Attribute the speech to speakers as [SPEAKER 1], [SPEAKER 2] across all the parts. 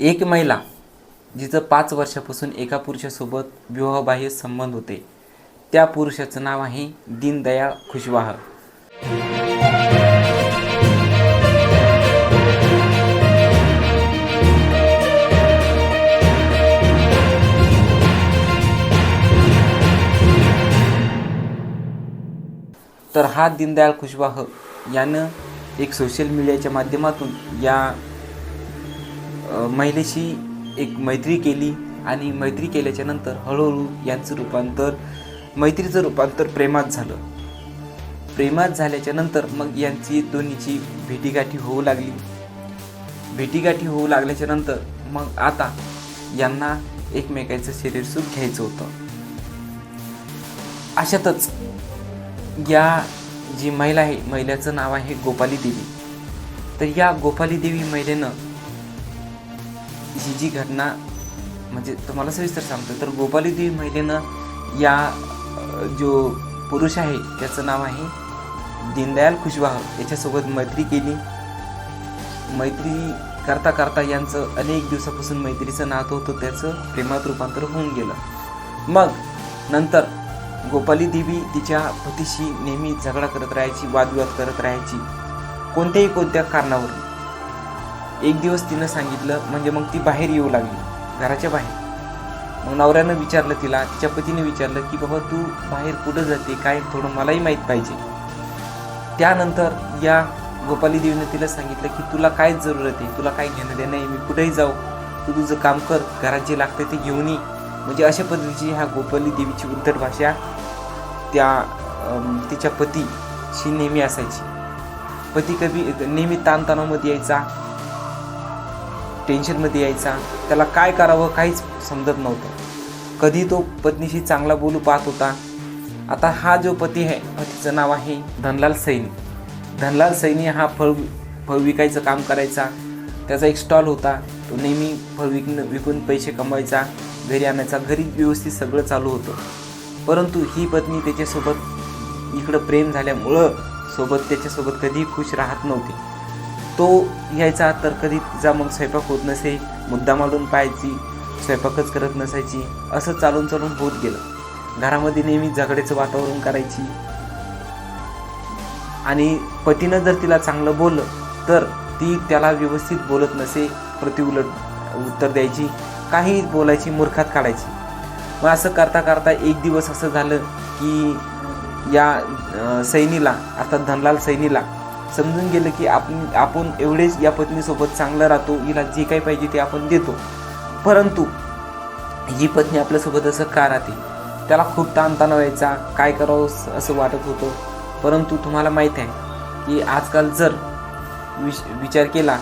[SPEAKER 1] एक महिला जिचं पाच वर्षापासून एका पुरुषासोबत विवाहबाह्य संबंध होते. त्या पुरुषाचं नाव आहे दीनदयाळ खुशवाह. तर हा दीनदयाळ खुशवाह यानं एक सोशल मीडियाच्या माध्यमातून या महिलेशी एक मैत्री केली आणि मैत्री केल्याच्यानंतर हळूहळू यांचं रूपांतर मैत्रीचं रूपांतर प्रेमात झालं. प्रेमात झाल्याच्यानंतर मग यांची दोन्हीची भेटीगाठी होऊ लागली. भेटीगाठी होऊ लागल्याच्या नंतर मग आता यांना एकमेकांचं शरीर सुख घ्यायचं होतं. अशातच या जी महिला आहे महिलाचं नाव आहे गोपाली देवी. तर या गोपाली देवी महिलेनं ही जी घटना म्हणजे तुम्हाला सविस्तर सांगतो. तर गोपाली देवी महिलेनं या जो पुरुष आहे त्याचं नाव आहे दीनदयाल खुशवाह. याच्यासोबत मैत्री केली. मैत्री करता करता यांचं अनेक दिवसापासून मैत्रीचं नातं होतं त्याचं प्रेमात रूपांतर होऊन गेलं. मग नंतर गोपाली देवी तिच्या पतीशी नेहमी झगडा करत राहायची वादविवाद करत राहायची कोणत्याही कोणत्या कारणावरून. एक दिवस तिनं सांगितलं म्हणजे मग ती बाहेर येऊ लागली घराच्या बाहेर. मग नवऱ्यानं विचारलं तिला तिच्या पतीने विचारलं की बाबा तू बाहेर कुठं जाते? काय थोडं मलाही माहीत पाहिजे. त्यानंतर या गोपाली देवीनं तिला सांगितलं की तुला काय जरूरत आहे? तुला काय घेणं देणं आहे? मी कुठेही जाऊ. तू तुझं काम कर. घरात जे लागतं ते घेऊन ये. म्हणजे अशा पद्धतीची ह्या गोपाली देवीची उद्धट भाषा त्या तिच्या पतीशी नेहमी असायची. पती कधी नेहमी ताणतणावमध्ये यायचा. टेन्शनमध्ये यायचा. त्याला काय करावं काहीच समजत नव्हतं. कधी तो पत्नीशी चांगला बोलू पाहत होता. आता हा जो पती आहे पतीचं नाव आहे धनलाल सैनी. धनलाल सैनी हा फळ फळ विकायचं काम करायचा. त्याचा एक स्टॉल होता. तो नेहमी फळ विकणं विकून पैसे कमवायचा. घरी आणायचा. घरी व्यवस्थित सगळं चालू होतं. परंतु ही पत्नी त्याच्यासोबत इकडं प्रेम झाल्यामुळं सोबत त्याच्यासोबत कधीही खुश राहत नव्हती. तो यायचा तर कधी तिचा मग स्वयंपाक होत नसे मुद्दाम मांडून पाहायची स्वयंपाकच करत नसायची असं चालून चालून होत गेलं. घरामध्ये नेहमी झगड्याचं वातावरण करायची. आणि पतीनं जर तिला चांगलं बोललं तर ती त्याला व्यवस्थित बोलत नसे प्रतिउलट उत्तर द्यायची काही बोलायची मूर्खात काढायची. मग असं करता करता एक दिवस असं झालं की या सैनीला अर्थात धनलाल सैनीला समजून गेलं की आपण आपण एवढेच या पत्नीसोबत चांगलं राहतो हिला जे काही पाहिजे ते आपण देतो. परंतु ही पत्नी आपल्यासोबत असं का राहते? त्याला खूप ताणतणाव व्हायचा काय करावं असं वाटत होतं. परंतु तुम्हाला माहीत आहे की आजकाल जर विश विचार केला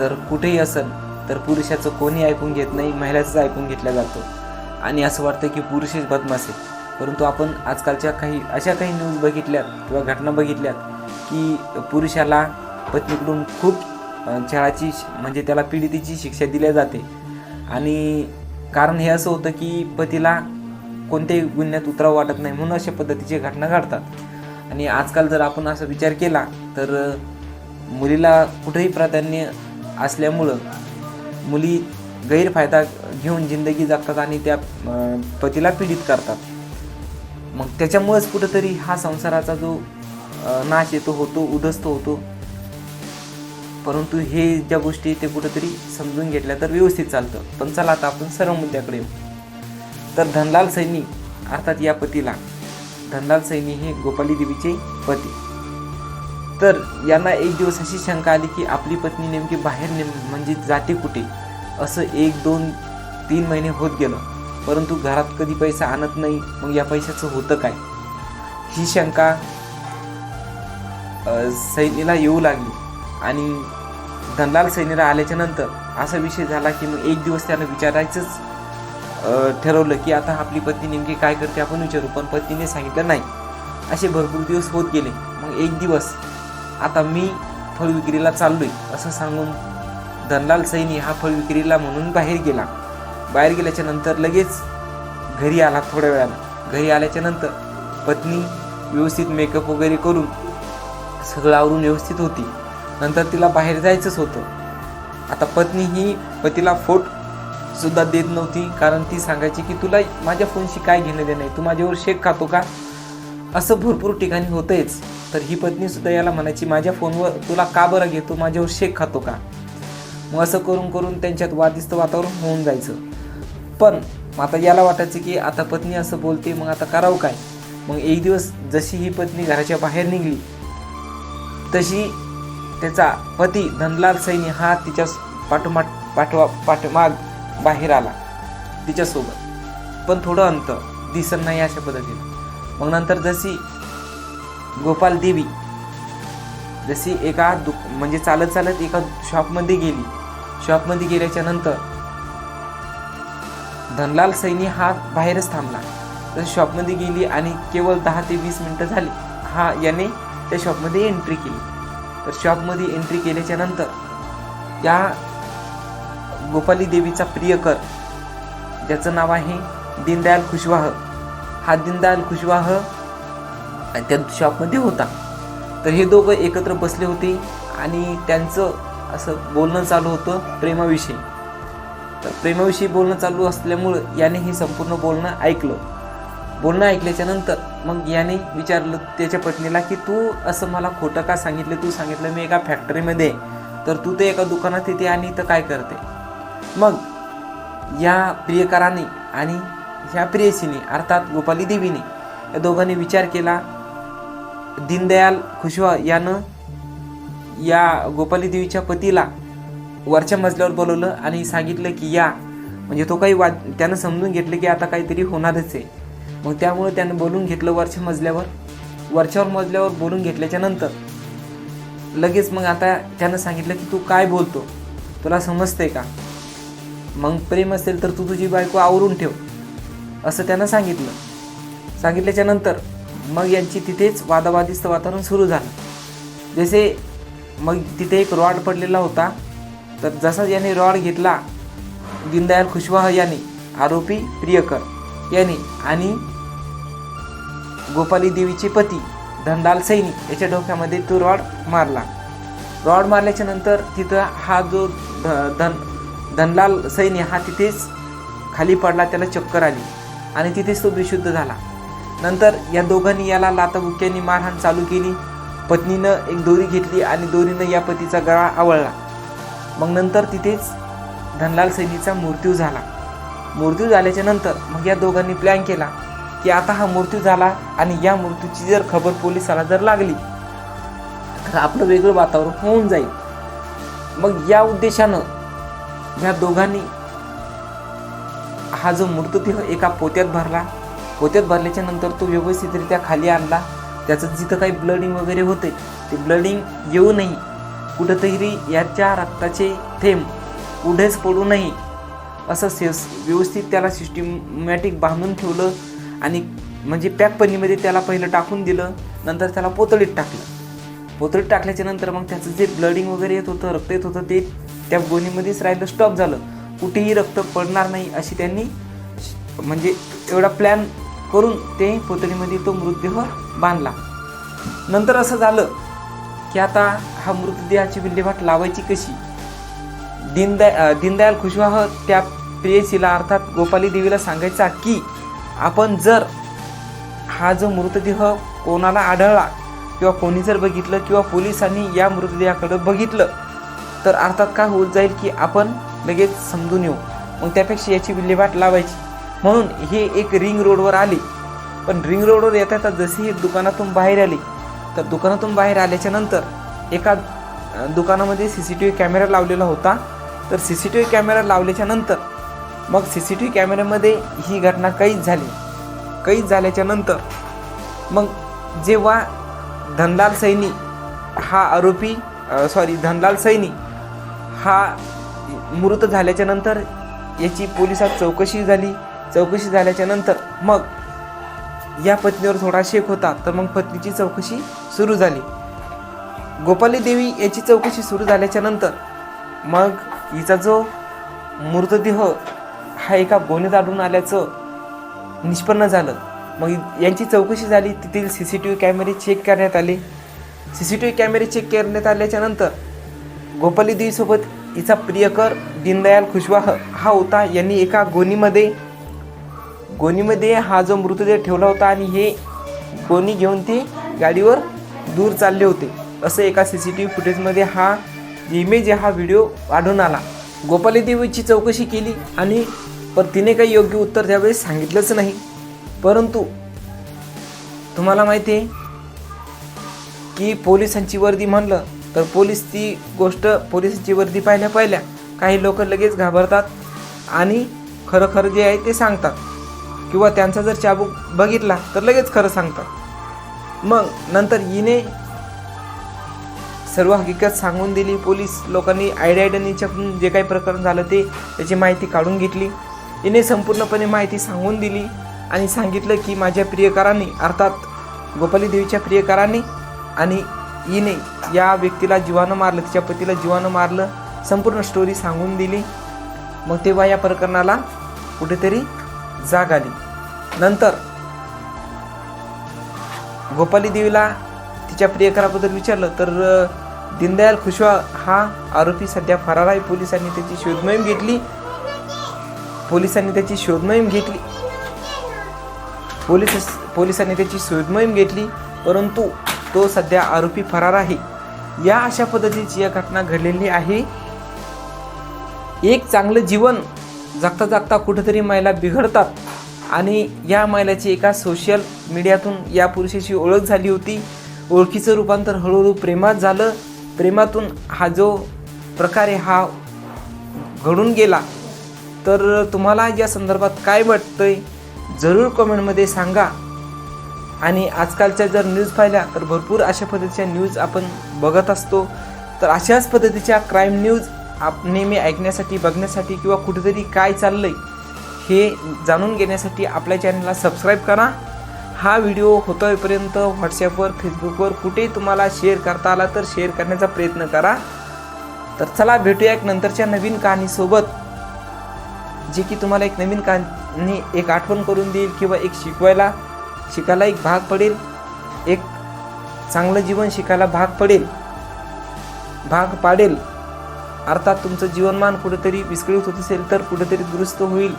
[SPEAKER 1] तर कुठेही असेल तर पुरुषाचं कोणी ऐकून घेत नाही महिलाचंच ऐकून घेतलं जातं. आणि असं वाटतं की पुरुषच बदमाश आहे. परंतु आपण आजकालच्या काही अशा काही न्यूज बघितल्यात किंवा घटना बघितल्यात की पुरुषाला पत्नीकडून खूप छळाची म्हणजे त्याला पीडितेची शिक्षा दिल्या जाते. आणि कारण हे असं होतं की पतीला कोणत्याही गुन्ह्यात उतरावं वाटत नाही म्हणून अशा पद्धतीच्या घटना घडतात. आणि आजकाल जर आपण असा विचार केला तर मुलीला कुठेही प्राधान्य असल्यामुळं मुली गैरफायदा घेऊन जिंदगी जगतात आणि त्या पतीला पीडित करतात. मग त्याच्यामुळेच कुठंतरी हा संसाराचा जो नाश येतो होतो उदस्त होतो. परंतु हे ज्या गोष्टी ते कुठंतरी समजून घेतल्या तर व्यवस्थित चालतं. पण चला आता आपण सर्व मुद्द्याकडे येऊ. तर धनलाल सैनी अर्थात या पतीला. धनलाल सैनी हे गोपाली देवीचे पती. तर यांना एक दिवस अशी शंका आली की आपली पत्नी नेमकी बाहेर नेम म्हणजे जाते कुठे? असं एक दोन तीन महिने होत गेलं. परंतु घरात कधी पैसा आणत नाही मग या पैशाचं होतं काय? ही शंका सैनीला येऊ लागली. आणि धनलाल सैनीला आल्याच्यानंतर असा विषय झाला की मग एक दिवस त्यानं विचारायचंच ठरवलं की आता आपली पत्नी नेमकी काय करते आपण विचारू पण पत्नीने सांगितलं नाही. असे भरपूर दिवस होत गेले. मग एक दिवस आता मी फळ विक्रीला चाललोय असं सांगून धनलाल सैनी हा फळ विक्रीला म्हणून बाहेर गेला. बाहेर गेल्याच्यानंतर लगेच घरी आला थोड्या वेळानं. घरी आल्याच्यानंतर पत्नी व्यवस्थित मेकअप वगैरे करून सगळं आवरून व्यवस्थित होती. नंतर तिला बाहेर जायचंच होतं. आता पत्नी ही पतीला फोट सुद्धा देत नव्हती कारण ती सांगायची की तुला माझ्या फोनशी काय घेणं देणं आहे? तू माझ्यावर शेक खातो का? असं भरपूर ठिकाणी होतंयच. तर ही पत्नी सुद्धा याला म्हणायची माझ्या फोनवर तुला का बरं घेतो? माझ्यावर शेक खातो का? मग असं करून करून त्यांच्यात वादिस्त वातावरण होऊन जायचं. पण आता याला वाटायचं की आता पत्नी असं बोलते मग आता करावं काय? मग एक दिवस जशी ही पत्नी घराच्या बाहेर निघली तशी त्याचा पती धनलाल सैनी हा तिच्या पाठोमाठ पाठवा पाठमाग बाहेर आला तिच्यासोबत. पण थोडं अंतर दिसत नाही अशा पद्धतीनं. मग नंतर जशी गोपाल देवी जशी एका दु म्हणजे चालत चालत एका शॉपमध्ये गेली शॉपमध्ये गेल्याच्यानंतर धनलाल सैनी हा बाहेरच थांबला. तर शॉपमध्ये गेली आणि केवळ दहा ते वीस मिनटं झाली. हा याने त्या शॉपमध्ये एंट्री केली. तर शॉपमध्ये एंट्री केल्याच्यानंतर या गोपाली देवीचा प्रियकर ज्याचं नाव आहे दीनदयाल खुशवाह. हा दीनदयाल खुशवाह त्या शॉपमध्ये होता. तर हे दोघं एकत्र बसले होते आणि त्यांचं असं बोलणं चालू होतं प्रेमाविषयी. तर प्रेमाविषयी बोलणं चालू असल्यामुळं याने हे संपूर्ण बोलणं ऐकलं. बोलणं ऐकल्याच्या नंतर मग याने विचारलं त्याच्या पत्नीला की तू असं मला खोटं का सांगितलं? तू सांगितलं मी एका फॅक्टरीमध्ये तर तू ते एका दुकानात येते आणि इथं काय करते? मग या प्रियकराने आणि ह्या प्रेयसीने अर्थात गोपाली देवीने या दोघांनी विचार केला. दीनदयाल खुशवा यानं या गोपाली देवीच्या पतीला वरच्या मजल्यावर बोलवलं आणि सांगितलं की या. म्हणजे तो काही वा त्यानं समजून घेतलं की आता काहीतरी होणारच आहे. मग त्यामुळे त्यानं बोलून घेतलं वरच्या मजल्यावर. वरच्यावर मजल्यावर बोलून घेतल्याच्या नंतर. लगेच मग आता त्यानं सांगितलं की तू काय बोलतो? तुला समजते का? मग प्रेम असेल तर तू तुझी बायको आवरून ठेव. असं त्यानं सांगितलं. सांगितल्याच्या नंतर मग यांची तिथेच वादावादीचं वातावरण सुरू झालं. जसे मग तिथे एक रॉड पडलेला होता. तर जसा याने रॉड घेतला दीनदयाल खुशवाह याने आरोपी प्रियकर याने आणि गोपाली देवीचे पती धनलाल सैनी याच्या डोक्यामध्ये तो रॉड मारला. रॉड मारल्याच्या नंतर तिथं हा जो धन धनलाल सैनी हा तिथेच खाली पडला त्याला चक्कर आली आणि तिथेच तो बेशुद्ध झाला. नंतर या दोघांनी याला लाताबुक्यांनी मारहाण चालू केली. पत्नीनं एक दोरी घेतली आणि दोरीनं या पतीचा गळा आवळला. मग नंतर तिथेच धनलाल सैनीचा मृत्यू झाला. मृत्यू झाल्याच्यानंतर मग या दोघांनी प्लॅन केला. की आता हा मृत्यू झाला आणि या मृत्यूची जर खबर पोलिसाला जर लागली तर आपलं वेगळं वातावरण होऊन जाईल. मग या उद्देशानं या दोघांनी हा जो मृतदेह एका पोत्यात भरला पोत्यात भरल्याच्या नंतर तो व्यवस्थितरित्या खाली आणला. त्याचं जिथं काही ब्लडिंग वगैरे होते ते ब्लडिंग येऊ नये. कुठंतरी याच्या रक्ताचे थेंब पुढेच पडू नये. असं सेस व्यवस्थित त्याला सिस्टमॅटिक बांधून ठेवलं. आणि म्हणजे पॅक पनीमध्ये त्याला पहिलं टाकून दिलं नंतर त्याला पोतळीत टाकलं. पोतळीत टाकल्याच्या नंतर मग त्याचं जे ब्लडिंग वगैरे येत होतं रक्त येत होतं ते त्या गोणीमध्येच राहिलं स्टॉप झालं. कुठेही रक्त पडणार नाही अशी त्यांनी म्हणजे एवढा प्लॅन करून ते पोतळीमध्ये तो मृतदेह बांधला. नंतर असं झालं की आता हा मृतदेहाची विल्हेवाट लावायची कशी? दीनदया दीनदयाल खुशवाह त्या प्रेयसीला अर्थात गोपाली देवीला सांगायचा की आपण जर हा जो मृतदेह कोणाला आढळला किंवा कोणी जर बघितलं किंवा पोलिसांनी या मृतदेहाकडं बघितलं तर अर्थात काय होत जाईल की आपण लगेच समजून येऊ. मग त्यापेक्षा याची विल्हेवाट लावायची. म्हणून हे एक रिंग रोडवर आले. पण रिंग रोडवर येता येता जशी दुकानातून बाहेर आली तर दुकानातून बाहेर आल्याच्यानंतर एका दुकानामध्ये C C T V camera लावलेला होता. तर C C T V camera लावल्याच्या नंतर मग सी सी टी व्ही कॅमेऱ्यामध्ये ही घटना कैद झाली. कैद झाल्याच्यानंतर मग जेव्हा धनलाल सैनी हा आरोपी सॉरी धनलाल सैनी हा मृत झाल्याच्यानंतर याची पोलिसात चौकशी झाली. चौकशी झाल्याच्यानंतर मग या पत्नीवर थोडा शेक होता तर मग पत्नीची चौकशी सुरू झाली. गोपाली देवी याची चौकशी सुरू झाल्याच्यानंतर मग हिचा जो मृतदेह हा एका गोणीत आढळून आल्याचं निष्पन्न झालं. मग यांची चौकशी झाली तेथील सी सी टी व्ही कॅमेरे चेक करण्यात आले. सी सी टी व्ही कॅमेरे चेक करण्यात आल्याच्यानंतर गोपाली देवीसोबत हिचा प्रियकर दीनदयाल खुशवाह हा होता. यांनी एका गोणीमध्ये गोणीमध्ये हा जो मृतदेह ठेवला होता आणि हे गोणी घेऊन ते गाडीवर दूर चालले होते. असं एका सी सी टी व्ही फुटेजमध्ये हा इमेज हा व्हिडिओ आढळून आला. गोपाली देवीची चौकशी केली आणि पण तिने काही योग्य उत्तर त्यावेळेस सांगितलंच नाही. परंतु तुम्हाला माहिती आहे की पोलिसांची वर्दी म्हणलं तर पोलीस ती गोष्ट पोलिसांची वर्दी पाहिल्या पाहिल्या काही लोक लगेच घाबरतात आणि खरं खरं जे आहे ते सांगतात. किंवा त्यांचा जर चाबूक बघितला तर लगेच खरं सांगतात. मग नंतर हिने सर्व हकीकत सांगून दिली. पोलीस लोकांनी आयड्याडनीच्या जे काही प्रकरण झालं ते त्याची माहिती काढून घेतली. तिने संपूर्णपणे माहिती सांगून दिली आणि सांगितलं की माझ्या प्रियकरांनी अर्थात गोपाली देवीच्या प्रियकरांनी आणि हिने या व्यक्तीला जीवानं मारलं तिच्या पतीला जीवानं मारलं संपूर्ण स्टोरी सांगून दिली. मग तेव्हा या प्रकरणाला कुठेतरी जाग आली. नंतर गोपाली देवीला तिच्या प्रियकराबद्दल विचारलं तर दीनदयाल खुशवा हा आरोपी सध्या फरार आहे. पोलिसांनी त्याची शोधमोहीम घेतली. पोलिसांनी त्याची शोधमोहीम घेतली. पोलीस पोलिसांनी त्याची शोधमोहीम घेतली परंतु तो सध्या आरोपी फरार आहे. या अशा पद्धतीची या घटना घडलेली आहे. एक चांगलं जीवन जगता जगता कुठेतरी महिला बिघडतात आणि या महिलाची एका सोशल मीडियातून या पुरुषाची ओळख झाली होती. ओळखीचं रूपांतर हळूहळू प्रेमात झालं. प्रेमातून हा जो प्रकार आहे हा घडून गेला तर तुम्हाला या संदर्भात काय वाटतंय? जरूर कमेंटमध्ये सांगा. आणि आजकालच्या जर न्यूज पाहिल्या तर भरपूर अशा पद्धतीच्या न्यूज आपण बघत असतो. तर अशाच पद्धतीच्या क्राईम न्यूज आप नेहमी ऐकण्यासाठी बघण्यासाठी किंवा कुठेतरी काय चाललंय हे जाणून घेण्यासाठी आपल्या चॅनलला सबस्क्राईब करा. हा व्हिडिओ होतोयपर्यंत व्हॉट्सॲपवर फेसबुकवर कुठेही तुम्हाला शेअर करता आला तर शेअर करण्याचा प्रयत्न करा. तर चला भेटूया एक नंतरच्या नवीन कहाणीसोबत जे की तुम्हाला एक नवीन कहाणी एक आठवण करून देईल किंवा एक शिकवायला शिकायला एक भाग पडेल. एक चांगलं जीवन शिकायला भाग पडेल. भाग पाडेल. अर्थात तुमचं जीवनमान कुठेतरी विस्कळीत होत असेल तर कुठेतरी दुरुस्त होईल.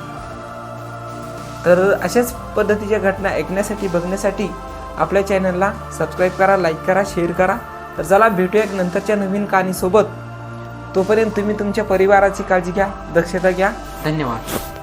[SPEAKER 1] तर अशाच पद्धतीच्या घटना ऐकण्यासाठी बघण्यासाठी आपल्या चॅनलला सबस्क्राईब करा लाईक करा शेअर करा. तर चला भेटूया एक नंतरच्या नवीन कहाणीसोबत. तोपर्यंत तुम्ही तुमच्या परिवाराची काळजी घ्या दक्षता घ्या. धन्यवाद.